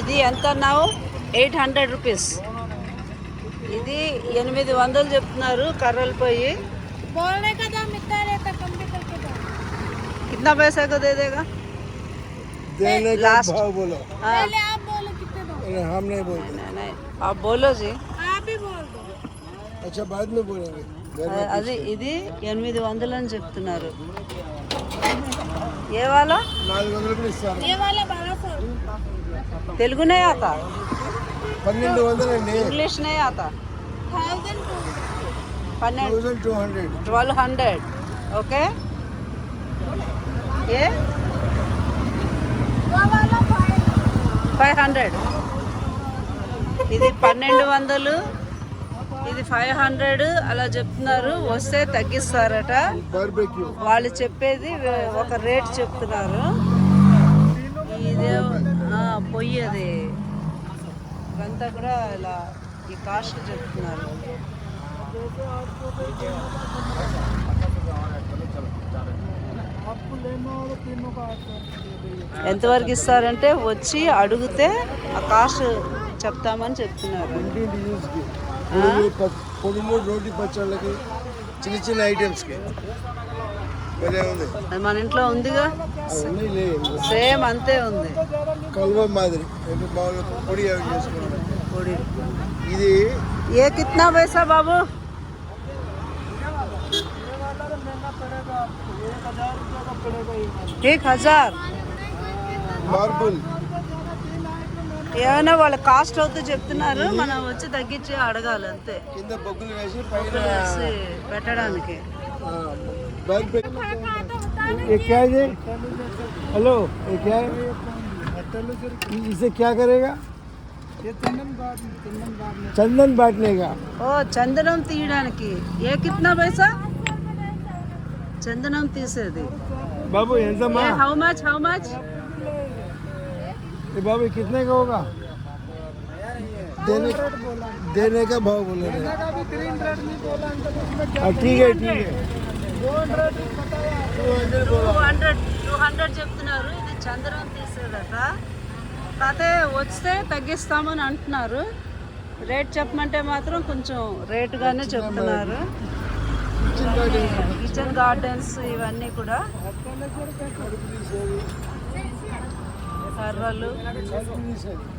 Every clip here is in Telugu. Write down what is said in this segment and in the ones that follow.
ఇది ఎంత అన్నావు? Eight hundred rupees. ఇది ఎనిమిది వందలు చెప్తున్నారు కర్రలు పోయి. కదా పైసాకు లాస్ట్ అది ఇది ఎనిమిది వందలు అని చెప్తున్నారు ఏ వాళ్ళ తెలుగునే ఆతా. పన్నెండు వందలండి. ఇంగ్లీష్ నే ఆతా. పన్నెండు. Two hundred. Twelve hundred. Okay? ఏ? Five hundred. ఇది పన్నెండు వందలు. ఇది ఫైవ్ హండ్రెడ్. అలా చెప్తున్నారు. వస్తే తగ్గిస్తారట. వాళ్ళు చెప్పేది ఒక రేట్ చెప్తున్నారు. ఇదే పొయ్యి అది ఇదంతా కూడా ఇలా ఈ కాస్ట్ చెప్తున్నారు. ఎంతవరకు ఇస్తారంటే వచ్చి అడిగితే ఆ కాస్ట్ చెప్తామని చెప్తున్నారు. ఇంటింటి యూస్కి పొడుగు ప- పొడుగు రోటి పచ్చళ్ళకి చిన్న చిన్న ఐటమ్స్కి. మన ఇంట్లో ఉందిగా? సేమ్ అంతే ఉంది. కల్వ మాదిరి. పొడి ఇది ఏ కిత్నా పైసా బాబు? एक హజార్? మార్బుల్. ఏమైనా వాళ్ళ కాస్ట్ అవుతే చెప్తున్నారు మనం వచ్చి తగ్గించి అడగాలి అంతే. కింద బొగ్గులు వేసి పైన పెట్టడానికి. बैग पे ये क्या है हेलो ये क्या है? इसे क्या करेगा? ये चंदन बाट चंदन बांटने। का ओ చందనం తీయడానికి ये कितना पैसा? చందనం తీసేది బాబు ఎంత హౌ మచ్ హౌ మచ్ ये बाबू कितने का होगा? देने देने का भाव बोले रहे हाँ, ठीक है ठीक है టూ హండ్రెడ్ టూ హండ్రెడ్ చెప్తున్నారు ఇది చందనం తీసేదట కాకపోతే వస్తే తగ్గిస్తామని అంటున్నారు రేట్ చెప్పమంటే మాత్రం కొంచెం రేటుగానే చెప్తున్నారు కిచెన్ గార్డెన్స్ ఇవన్నీ కూడా కర్రలు ఆ.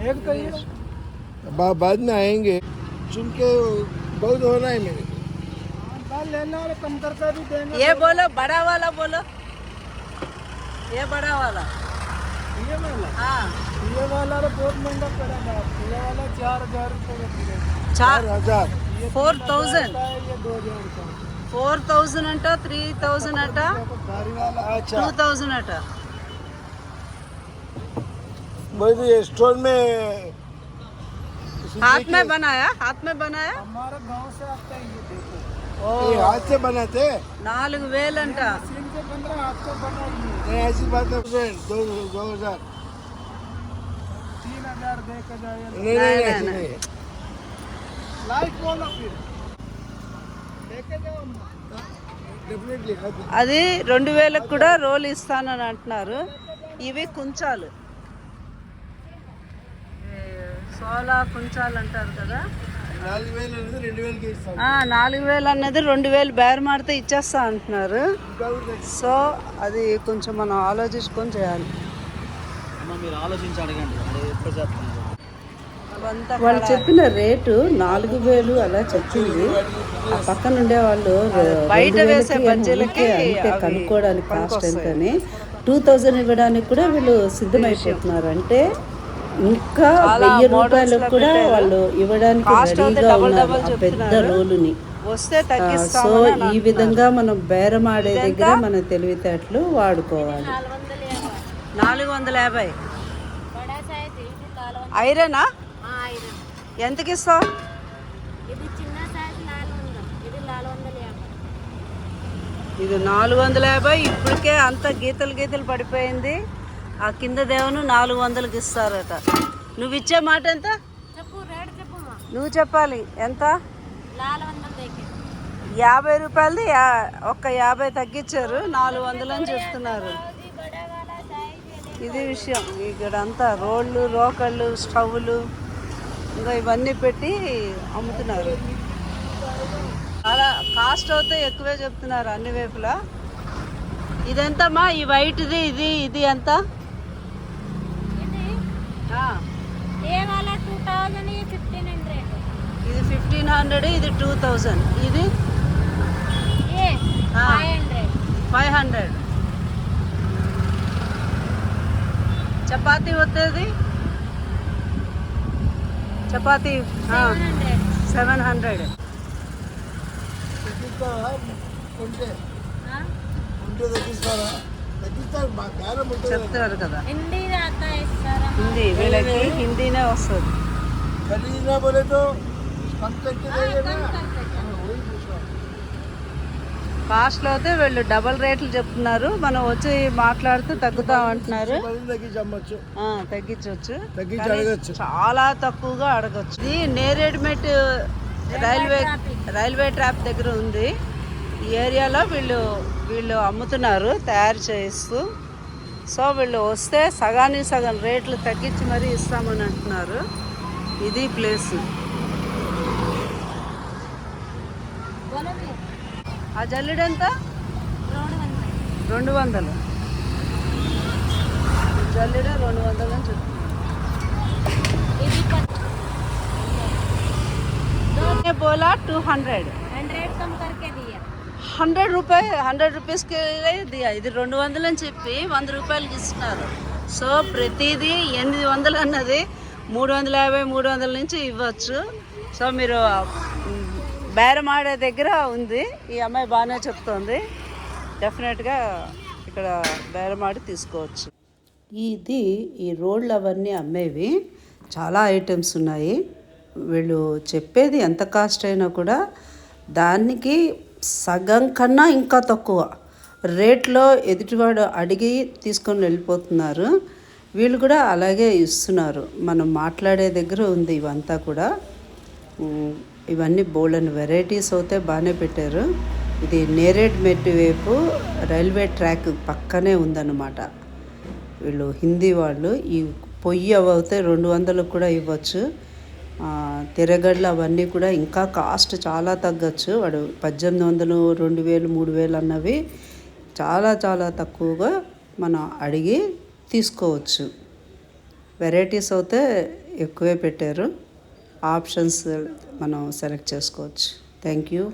एक तो ये बा, बाद में आएँगे। चूँकि बहुत होना है मेरे हाँ, लेना और कम भी ये बोलो बड़ा वाला बोलो। ये बड़ा वाला। ये वाला? हाँ। ये वाला तो बहुत महँगा पड़ेगा ये वाला चार हज़ार चार हज़ार। Four thousand. ये दो हज़ार फोर थाउज़ेंड थ्री थाउज़ेंड अच्छा। टू थाउज़ेंड టూ अच्छा థౌజండ్ అట मुझे ये स्टोर में हाथ में बनाया हाथ में बनाया हमारे गांव से आता है ये देखो ఓ ये हाथ से बनाते हैं నాలుగు వేలంట मशीन से बन रहा है हाथ से बना ही है। नहीं ऐसी बात है friend, दो दो हजार तीन हजार दे के जाए नहीं नहीं नहीं, ऐसी नहीं। नहीं लाइट बोलो फिर लेके जाओ ना डेफिनेटली అది రెండు వేలకు కూడా రోల్ ఇస్తానని అంటున్నారు ఇవి కుంచాలు ఏ, సోలా కుంచాలు అంటారు కదా. నాలుగు వేలు అనేది రెండు వేలకి ఇస్తాం. ఆ, నాలుగు వేలు అన్నది రెండు వేలు బేర్ మాడితే ఇచ్చేస్తా అంటున్నారు. సో అది కొంచెం మనం ఆలోచించుకొని చేయాలి. వాళ్ళు చెప్పిన రేటు నాలుగు వేలు అలా చెప్పింది. ఆ పక్కన ఉండే వాళ్ళు బయట వేసే బజ్జీలకి అంటే కనుక్కోవడానికి కాస్ట్ ఎంతని. టూ థౌజండ్ ఇవ్వడానికి కూడా వీళ్ళు సిద్ధమైపోతున్నారు. అంటే ఇంకా వెయ్యి రూపాయలకు కూడా వాళ్ళు ఇవ్వడానికి రెడీగా ఉన్నారు ఆ పెద్ద రోలుని వస్తే సో ఈ విధంగా మనం బేరం ఆడే దగ్గర మన తెలివితేటలు వాడుకోవాలి. నాలుగు వందల యాభై. ఐరనా? ఆ, ఐరన్. ఎంతకి ఇస్తావు ఇది నాలుగు వందల యాభై. ఇప్పటికే అంత గీతలు గీతలు పడిపోయింది. ఆ కింద దేవును నాలుగు వందలకి ఇస్తారట. నువ్వు ఇచ్చే మాట ఎంత? నువ్వు చెప్పాలి. ఎంత? యాభై రూపాయలది ఒక్క యాభై తగ్గించారు. నాలుగు వందలు అని చెప్తున్నారు. ఇది విషయం. ఇక్కడ అంతా రోళ్ళు రోకళ్ళు స్టవ్లు ఇంకా ఇవన్నీ పెట్టి అమ్ముతున్నారు. చాలా కాస్ట్ అయితే ఎక్కువే చెప్తున్నారు అన్ని వైపులా. ఇదెంతమ్మా? ఈ వైట్ది ఇది ఇది ఎంత? వాలా టూ థౌజండ్ ఫిఫ్టీన్ హండ్రెడ్? ఇది ఫిఫ్టీన్ హండ్రెడ్ ఇది టూ థౌజండ్. ఇది. Five hundred. Five hundred. Chapati వస్తుంది chapati seven hundred. Seven hundred. తగ్గిస్తారా ఉంటే. ఉంటే తగ్గిస్తారా చెప్తారు కదా. హిందీ హిందీ వీళ్ళకి హిందీనే వస్తుంది. కాస్ట్లో అయితే వీళ్ళు డబల్ రేట్లు చెప్తున్నారు. మనం వచ్చి మాట్లాడుతూ తగ్గుతాం అంటున్నారు. తగ్గించవచ్చు చాలా తక్కువగా అడగచ్చు. ఇది నేరేడ్మెట్ రైల్వే రైల్వే ట్రాప్ దగ్గర ఉంది. ఈ ఏరియాలో వీళ్ళు వీళ్ళు అమ్ముతున్నారు తయారు చేస్తూ. సో వీళ్ళు వస్తే సగానికి సగం రేట్లు తగ్గించి మరీ ఇస్తామని అంటున్నారు. ఇది ప్లేస్. ఆ జల్లుడు ఎంత? రెండు వందలు. జల్లుడు రెండు వందలు అని చెప్తున్నారు. బోలా టూ హండ్రెడ్. హండ్రెడ్ హండ్రెడ్ రూపాయ హండ్రెడ్ రూపీస్కి దియా ఇది రెండు వందలు అని చెప్పి వంద రూపాయలకి ఇస్తున్నారు. సో ప్రతిదీ ఎనిమిది వందలు అన్నది మూడు వందల యాభై మూడు వందల నుంచి ఇవ్వచ్చు. సో మీరు మ్, బేరం ఆడే దగ్గర ఉంది. ఈ అమ్మాయి బాగానే చెప్తోంది. డెఫినెట్గా ఇక్కడ బేరం ఆడి తీసుకోవచ్చు. ఇది ఈ రోళ్ళు అవన్నీ అమ్మేవి. చాలా ఐటమ్స్ ఉన్నాయి. వీళ్ళు చెప్పేది ఎంత కాస్ట్ అయినా కూడా దానికి సగం కన్నా ఇంకా తక్కువ. రేట్లో ఎదుటివాడు అడిగి తీసుకొని వెళ్ళిపోతున్నారు. వీళ్ళు కూడా అలాగే ఇస్తున్నారు. మనం మాట్లాడే దగ్గర ఉంది ఇవంతా కూడా. ఇవన్నీ బోల్డన్ వెరైటీస్ అయితే బాగానే పెట్టారు. ఇది నేరేడ్ మెట్టు వైపు రైల్వే ట్రాక్ పక్కనే ఉందన్నమాట. వీళ్ళు హిందీ వాళ్ళు ఈ పొయ్యి అవి అయితే రెండు వందలకు కూడా ఇవ్వచ్చు. తిరగడ్లు అవన్నీ కూడా ఇంకా కాస్ట్ చాలా తగ్గచ్చు. వాడు పద్దెనిమిది వందలు రెండు వేలు మూడు వేలు అన్నవి చాలా చాలా తక్కువగా మనం అడిగి తీసుకోవచ్చు. వెరైటీస్ అయితే ఎక్కువే పెట్టారు. ఆప్షన్స్ మనం సెలెక్ట్ చేసుకోవచ్చు. Thank you.